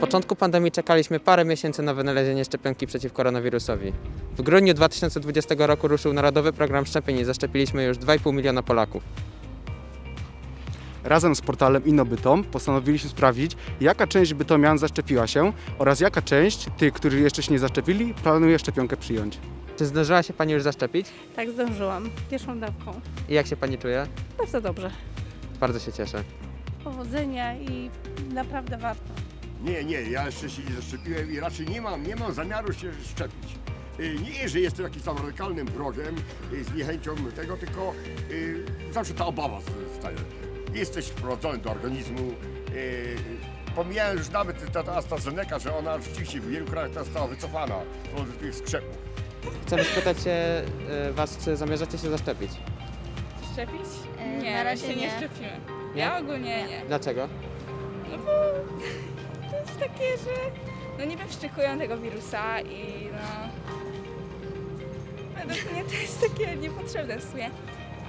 początku pandemii czekaliśmy parę miesięcy na wynalezienie szczepionki przeciw koronawirusowi. W grudniu 2020 roku ruszył Narodowy Program Szczepień i zaszczepiliśmy już 2,5 miliona Polaków. Razem z portalem Innobytom postanowiliśmy sprawdzić, jaka część bytomian zaszczepiła się oraz jaka część tych, którzy jeszcze się nie zaszczepili, planuje szczepionkę przyjąć. Czy zdążyła się Pani już zaszczepić? Tak, zdążyłam. Pierwszą dawką. I jak się Pani czuje? Bardzo dobrze. Bardzo się cieszę. Powodzenia i naprawdę warto. Nie, nie, ja jeszcze się nie zaszczepiłem i raczej nie mam, nie mam zamiaru się szczepić. Y, Nie, że jestem jakimś tam radykalnym wrogiem y, z niechęcią tego, tylko y, zawsze ta obawa staje. Jesteś wprowadzony do organizmu. y, Pomijając już nawet ta, ta AstraZeneca, że ona rzeczywiście w wielu krajach teraz została wycofana z tych skrzepów. Chcemy spytać się e, Was, czy zamierzacie się zaszczepić? Szczepić? E, Nie, na razie się nie nie. szczepimy. Nie? Ja ogólnie nie. Dlaczego? No bo to jest takie, że no nie wyszczekują tego wirusa i no... Według mnie to jest takie niepotrzebne w sumie.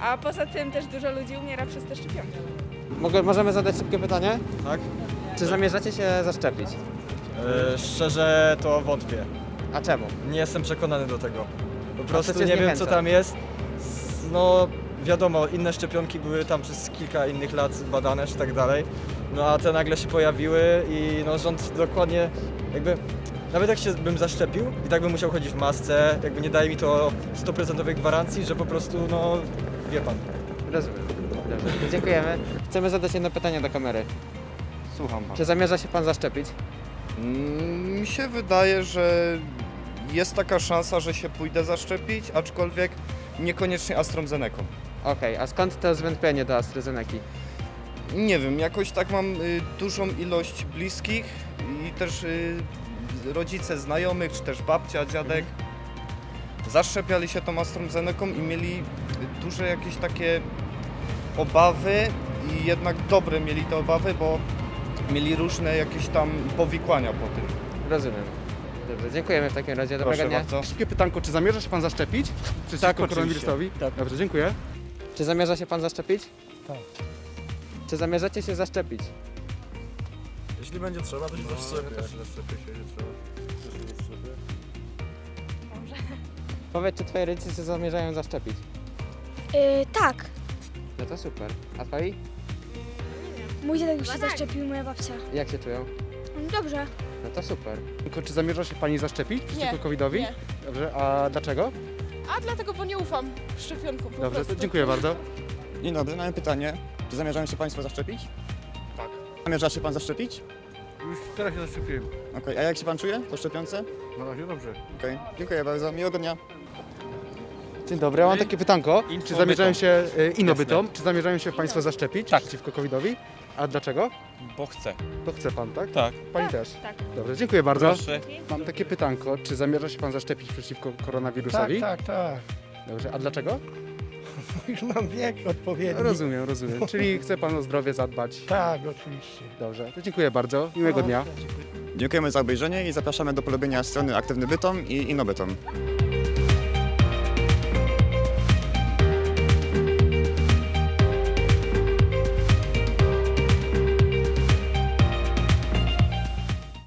A poza tym też dużo ludzi umiera przez te szczepionki. Mogę, możemy zadać szybkie pytanie? Tak? Czy zamierzacie się zaszczepić? E, szczerze to wątpię. A czemu? Nie jestem przekonany do tego. Po prostu nie wiem zniechęca? co tam jest. S- No wiadomo, inne szczepionki były tam przez kilka innych lat badane czy tak dalej. No a te nagle się pojawiły i no rząd dokładnie jakby nawet jak się bym zaszczepił i tak bym musiał chodzić w masce, jakby nie daje mi to 100% gwarancji, że po prostu no wie pan. Rozumiem. Dobrze, dziękujemy. Chcemy zadać jedno pytanie do kamery. Słucham pan. Czy zamierza się Pan zaszczepić? Mm, Mi się wydaje, że jest taka szansa, że się pójdę zaszczepić, aczkolwiek niekoniecznie AstraZeneką. Okej, a skąd to zwątpienie do AstraZeneki? Nie wiem, jakoś tak mam y, dużą ilość bliskich i też y, rodzice znajomych, czy też babcia, dziadek zaszczepiali się tą AstraZeneką i mieli y, duże jakieś takie obawy i jednak dobre mieli te obawy, bo mieli różne jakieś tam powikłania po tym. Rozumiem. Dobrze, dziękujemy w takim razie. Dobrego Proszę dnia. bardzo. Szybkie pytanko, czy zamierza się Pan zaszczepić przeciwko Tak, oczywiście. koronawirusowi? Tak. Dobrze, dziękuję. Czy zamierza się Pan zaszczepić? Tak. Czy zamierzacie się zaszczepić? Jeśli będzie trzeba, to się zaszczepię. Powiedz, czy Twoi rodzice się zamierzają zaszczepić? Yy, tak. No to super. A Twoi? Mój dziadek już się zaszczepił, moja babcia. Jak się czują? No Dobrze. No to super. Tylko Czy zamierza się Pani zaszczepić przeciwko Nie, COVID-owi? nie. Dobrze, a dlaczego? A dlatego, bo nie ufam szczepionkom po Dobrze, prostu. dziękuję bardzo. Dzień dobry, mamy pytanie. Czy zamierzają się Państwo zaszczepić? Tak. Zamierza się Pan zaszczepić? Już teraz się zaszczepiłem. Okej, a jak się Pan czuje po szczepionce? Na razie dobrze. Okej, dziękuję bardzo, miłego dnia. Dzień dobry, ja mam takie pytanko. Czy zamierzają się y, Innobytom, Jasne. czy zamierzają się Państwo zaszczepić Tak. przeciwko COVID-owi? A dlaczego? Bo chcę. To chce Pan, tak? Tak. Pani też? tak. Dobrze, dziękuję bardzo. Proszę. Mam takie pytanko, czy zamierza się Pan zaszczepić przeciwko koronawirusowi? tak, tak. Dobrze, a dlaczego? Już mam wiek odpowiedni. Rozumiem, rozumiem. Czyli chce Pan o zdrowie zadbać. Tak, oczywiście. Dobrze, to dziękuję bardzo. Miłego dnia. Dziękujemy za obejrzenie i zapraszamy do polubienia strony Aktywny Bytom i Innobytom.